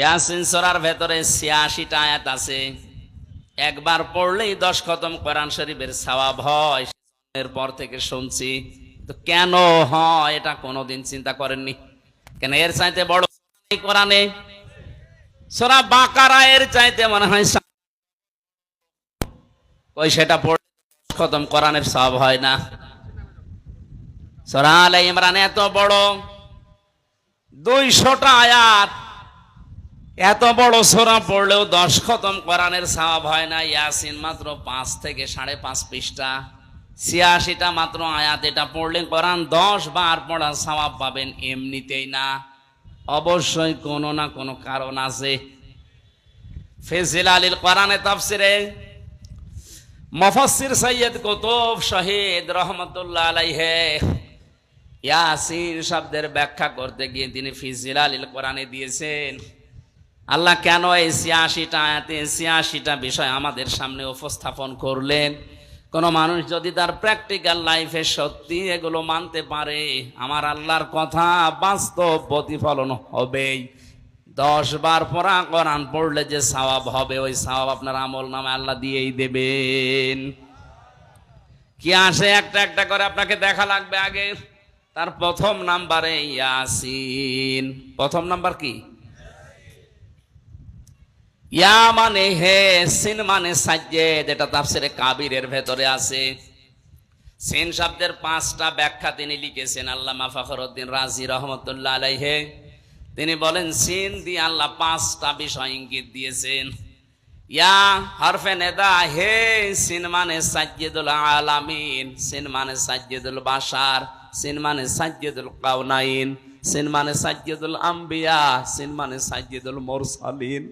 ইয়াসিন সরার ভেতরে ছিয়াশিটা আয়াত আছে। একবার পড়লেই দশ খতম কোরআন শরীফের সওয়াব হয় এরপর থেকে শুনছি। তো কেন হয়, এটা কোনোদিন চিন্তা করেননি? কেন এর চাইতে বড় কোরআনে? সোরা বাকারা এর চাইতে মনে হয় ওই সেটা পড়লে দশ খতম কোরআনের সব হয় না। সোরা আলে ইমরান এত বড়, দুইশোটা আয়াত এত বড় সোরা পড়লেও দশ খতম কোরআনের সওয়াব হয় না। ইয়াসিন মাত্র পাঁচ থেকে সাড়ে পাঁচ পৃষ্ঠা। ছিয়াশিটা মাত্র আয়াত এটা পড়লে কোরআন দশ বার পড়ার সওয়াব পাবেন, এমনিতেই না। অবশ্যই কোনো না কোনো কারণ আছে। ফেজিল আলীল কোরআনে তাফসিরে মফসির সৈয়দ কুতুব শহীদ রহমতুল্লাহ আলাইহে ইয়াসিন শব্দের ব্যাখ্যা করতে গিয়ে তিনি ফিজিল আলীল কোরআনে দিয়েছেন আল্লাহ কেন এই ছিয়াশিটা আয়াতে ছিয়াশিটা বিষয় আমাদের সামনে উপস্থাপন করলেন? কোন মানুষ যদি তার প্র্যাকটিক্যাল লাইফে সত্যি এগুলো মানতে পারে, আমার আল্লাহর কথা বাস্তব প্রতিফলন হবেই। দশ বার পড়া কোরআন পড়লে যে সওয়াব হবে, ওই সওয়াব আপনার আমল নামে আল্লাহ দিয়েই দেবেন। কি আসে একটা একটা করে আপনাকে দেখা লাগবে আগে? তার প্রথম নাম্বারে ইয়াসিন। প্রথম নাম্বার কি? ইয়া মানে হে সিন মানে সাজ্জেদ এটা তাফসিরে কাবিরের ভেতরে আছে। সিন শব্দের পাঁচটা ব্যাখ্যা তিনি লিখেছেন আল্লামা ফখরুদ্দিন রাজি রহমতুল্লাহ আলাইহে। তিনি বলেন, সিন দিয়ে আল্লাহ পাঁচটা বিষয় ইঙ্গিত দিয়েছেন। ইয়া হরফে নেদা, হে সিন মানে সাজ্জেদুল আলামিন, সিন মানে সাজ্জেদুল বাশার, সিন মানে সাজ্জেদুল কাউনাইন সিন মানে সাজ্জেদুল আম্বিয়া, সিন মানে সাজ্জেদুল মুরসালিন।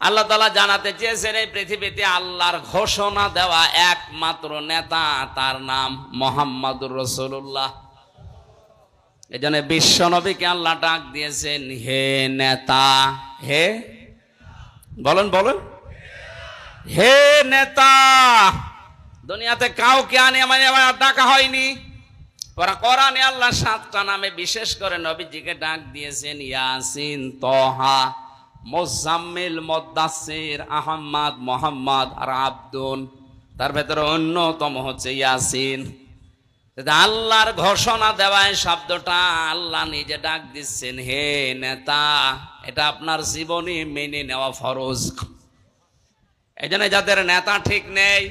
আল্লাহ তালা জানাতে চেয়েছেন, এই পৃথিবীতে আল্লাহর ঘোষণা দেওয়া একমাত্র নেতা, তার নাম মোহাম্মদুর রসুল্লাহ এই জন্য বিশ্ব নবীকে আল্লাহ ডাক দিয়েছেন, হে নেতা, হে, বলেন বলেন। হে নেতা, দুনিয়াতে কাউকে আনে মানে ডাকা হয়নি। ওরা কোরআনে আল্লাহ সাতটা নামে বিশেষ করে নবীজিকে ডাক দিয়েছেন, ইয়াসিন, তহা। মোজাম্মিল মদ্দাসির আহম্মদ মোহাম্মদ আর আব্দুল তার ভেতরে অন্যতম হচ্ছে ইয়াসিন। আল্লাহর ঘোষণা দেওয়ায় শব্দটা আল্লাহ নিজে ডাক দিচ্ছেন, হে নেতা, এটা আপনার জীবনে মেনে নেওয়া ফরজ। এই জন্য যাদের নেতা ঠিক নেই,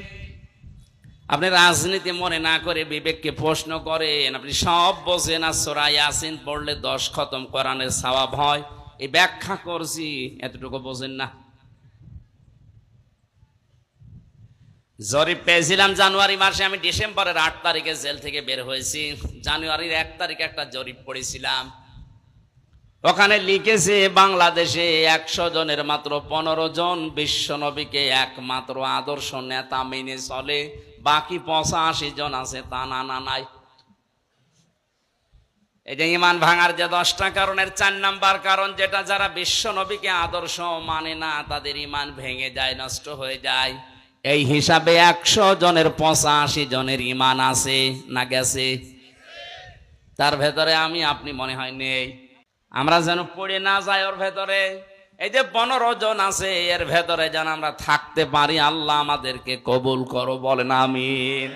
আপনি রাজনীতি মনে না করে বিবেককে প্রশ্ন করেন, আপনি সব বোঝেন আর সোরা ইয়াসিন পড়লে দশ খতম কোরআনের সওয়াব হয়। এই ব্যাখ্যা করছি, এতটুকু বোঝেন না। জরিপ পেয়েছিলাম জানুয়ারি মাসে, আমি ডিসেম্বরের আট তারিখে জেল থেকে বের হয়েছি। জানুয়ারির এক তারিখে একটা জরিপ পড়েছিলাম। ওখানে লিখেছে, বাংলাদেশে একশো জনের মাত্র পনেরো জন বিশ্ব নবীকে একমাত্র আদর্শ নেতা মেনে চলে, বাকি পঁচাশি জন আছে তা না না, নাই। এই যে ইমান ভাঙার যে দশটা কারণের চার নাম্বার কারণ যেটা যারা বিশ্ব নবীকে আদর্শ মানে না, তাদের ইমান ভেঙে যায়, নষ্ট হয়ে যায়। এই হিসাবে একশো জনের পঁচাশি জনের ইমান আছে না গেছে? তার ভেতরে আমি, আপনি মনে হয় নেই। আমরা যেন পড়ে না যাই ওর ভেতরে। এই যে পনেরো জন আছে, এর ভেতরে যেন আমরা থাকতে পারি, আল্লাহ আমাদেরকে কবুল করো, বলেন আমিন।